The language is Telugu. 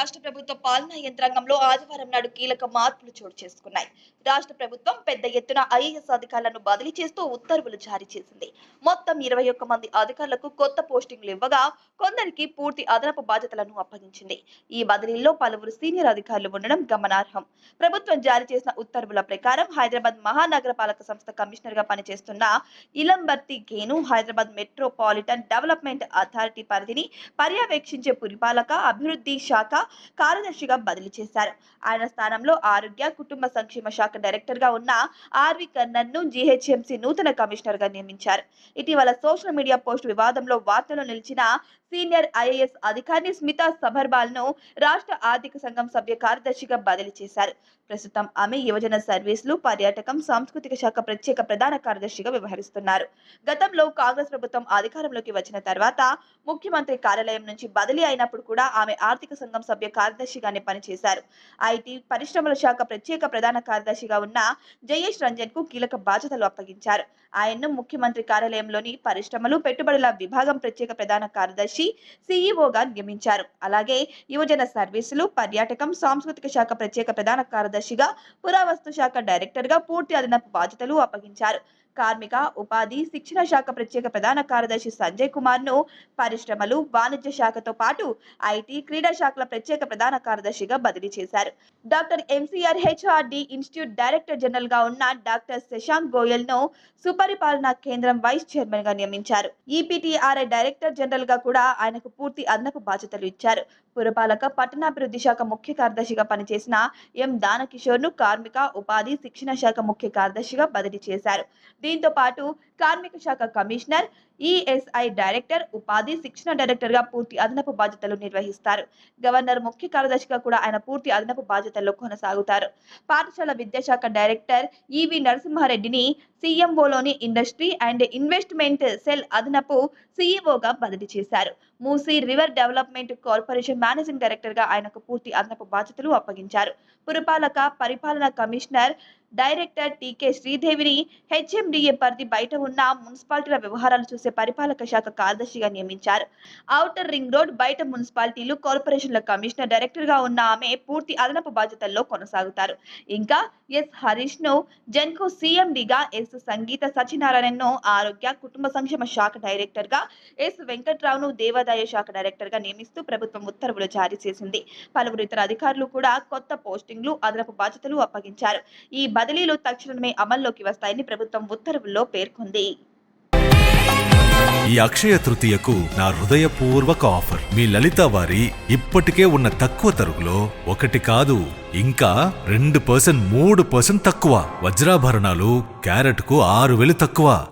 రాష్ట్ర ప్రభుత్వ పాలనా యంత్రాంగంలో ఆదివారం నాడు కీలక మార్పులు చోటు చేసుకున్నాయి. రాష్ట్ర ప్రభుత్వం పెద్ద ఎత్తున ఐఏఎస్ అధికారులను బదిలీ చేస్తూ ఉత్తర్వులు జారీ చేసింది. మొత్తం ఇరవై ఒక్క మంది అధికారులకు కొత్త పోస్టింగ్లు ఇవ్వగా కొందరికి పూర్తి అదనపు బాధ్యతలను అప్పగించింది. ఈ బదిలీల్లో పలువురు సీనియర్ అధికారులు ఉండడం గమనార్హం. ప్రభుత్వం జారీ చేసిన ఉత్తర్వుల ప్రకారం హైదరాబాద్ మహానగరపాలక సంస్థ కమిషనర్గా పనిచేస్తున్న ఇలంబర్తి గేను హైదరాబాద్ మెట్రోపాలిటన్ డెవలప్మెంట్ అథారిటీ పరిధిని పర్యవేక్షించే పురిపాలక అభివృద్ధి శాఖ కార్యదర్శిగా బదిలీ చేశారు. ఆయన స్థానంలో ఆరోగ్య కుటుంబ సంక్షేమ శాఖ డైరెక్టర్గా ఉన్న ఆర్వి కన్నన్ను జీహెచ్ఎంసీ నూతన కమిషనర్గా నియమించారు. ఇటీవల సోషల్ మీడియా పోస్ట్ వివాదంలో వార్తలు నిలిచిన సీనియర్ ఐఏఎస్ అధికారిని స్మితా సబర్వాల్ను రాష్ట్ర ఆర్థిక సంఘం సభ్య కార్యదర్శిగా బదిలీ చేశారు. ప్రస్తుతం ఆమె యువజన సర్వీసులు పర్యాటకం సాంస్కృతిక శాఖ ప్రత్యేక ప్రధాన కార్యదర్శిగా వ్యవహరిస్తున్నారు. గతంలో కాంగ్రెస్ ప్రభుత్వం అధికారంలోకి వచ్చిన తర్వాత ముఖ్యమంత్రి కార్యాలయం నుంచి బదిలీ అయినప్పుడు కూడా ఆమె ఆర్థిక సంఘం సభ్య కార్యదర్శిగానే పనిచేశారు. ఐటీ పరిశ్రమల శాఖ ప్రత్యేక ప్రధాన కార్యదర్శిగా ఉన్న జయేష్ రంజన్కు కీలక బాధ్యతలు అప్పగించారు. ఆయన్ను ముఖ్యమంత్రి కార్యాలయంలోని పరిశ్రమలు పెట్టుబడుల విభాగం ప్రత్యేక ప్రధాన కార్యదర్శి సీఈఓగా నియమించారు. అలాగే యువజన సర్వీసులు పర్యాటకం సాంస్కృతిక శాఖ ప్రత్యేక ప్రధాన కార్యదర్శిగా పురావస్తు శాఖ డైరెక్టర్గా పూర్తి అదనపు బాధ్యతలు అప్పగించారు. కార్మిక ఉపాధి శిక్షణ శాఖ ప్రత్యేక ప్రధాన కార్యదర్శి సంజయ్ కుమార్ను పరిశ్రమలు వాణిజ్య శాఖతో పాటు ఐటీ క్రీడా శాఖల ప్రత్యేక ప్రధాన కార్యదర్శిగా బదిలీ చేశారు. Doctor MCR HRD institute director జనరల్గా ఉన్న డాక్టర్ శశాంక్ గోయల్ను సుపరిపాలనా కేంద్రం వైస్ చైర్మన్గా నియమించారు. ఈపీటీఆర్ఐ డైరెక్టర్ జనరల్గా కూడా ఆయనకు పూర్తి అదనపు బాధ్యతలు ఇచ్చారు. పురపాలక పట్టణాభివృద్ధి శాఖ ముఖ్య కార్యదర్శిగా పనిచేసిన ఎం దానకిషోర్ను కార్మిక ఉపాధి శిక్షణ శాఖ ముఖ్య కార్యదర్శిగా బదిలీ చేశారు. దీంతో పాటు కార్మిక శాఖ కమిషనర్ ఈఎస్ఐ డైరెక్టర్ ఉపాధి శిక్షణ డైరెక్టర్గా పూర్తి అదనపు బాధ్యతలు నిర్వహిస్తారు. గవర్నర్ ముఖ్య కార్యదర్శిగా కూడా ఆయన పూర్తి అదనపు బాధ్యతల్లో కొనసాగుతారు. పాఠశాల విద్యాశాఖ డైరెక్టర్ ఈవి నరసింహారెడ్డిని సీఎంఓలోని ఇండస్ట్రీ అండ్ ఇన్వెస్ట్మెంట్ సెల్ అదనపు సీఈఓగా బదిలీ చేశారు. Musi river development corporation managing డైరెక్టర్గా ఆయనకు పూర్తి అదనపు బాధ్యతలు అప్పగించారు. పురపాలక పరిపాలన కమిషనర్ డైరెక్టర్ టీకే శ్రీదేవిని హెచ్ఎండిఏ పరిధి బయట ఉన్న మున్సిపాలిటీల వ్యవహారాలు చూసే పరిపాలక శాఖ కార్యదర్శిగా నియమించారు. ఔటర్ రింగ్ రోడ్ బయట మున్సిపాలిటీలు కార్పొరేషన్ల కమిషనర్ డైరెక్టర్గా ఉన్న ఆమె పూర్తి అదనపు బాధ్యతల్లో కొనసాగుతారు. ఇంకా ఎస్ హరీష్ను జెన్కో సీఎండిగా ఎస్ సంగీత సత్యనారాయణను ఆరోగ్య కుటుంబ సంక్షేమ శాఖ డైరెక్టర్గా ఎస్ వెంకట్రావును దేవాదాయ శాఖ డైరెక్టర్గా నియమిస్తూ ప్రభుత్వం ఉత్తర్వులు జారీ చేసింది. పలువురు ఇతర అధికారులు కూడా కొత్త పోస్టింగ్లు అదనపు బాధ్యతలు అప్పగించారు. ఈ బదిలీలు తక్షణమే అమల్లోకి వస్తాయని ప్రభుత్వం ఉత్తర్వుల్లో పేర్కొంది. ఈ అక్షయ తృతీయకు నా హృదయపూర్వక ఆఫర్. మీ లలిత వారి ఇప్పటికే ఉన్న తక్కువ తరుగులో ఒకటి కాదు ఇంకా రెండు పర్సెంట్ మూడు పర్సెంట్ తక్కువ. వజ్రాభరణాలు క్యారెట్కు ఆరు వేలు తక్కువ.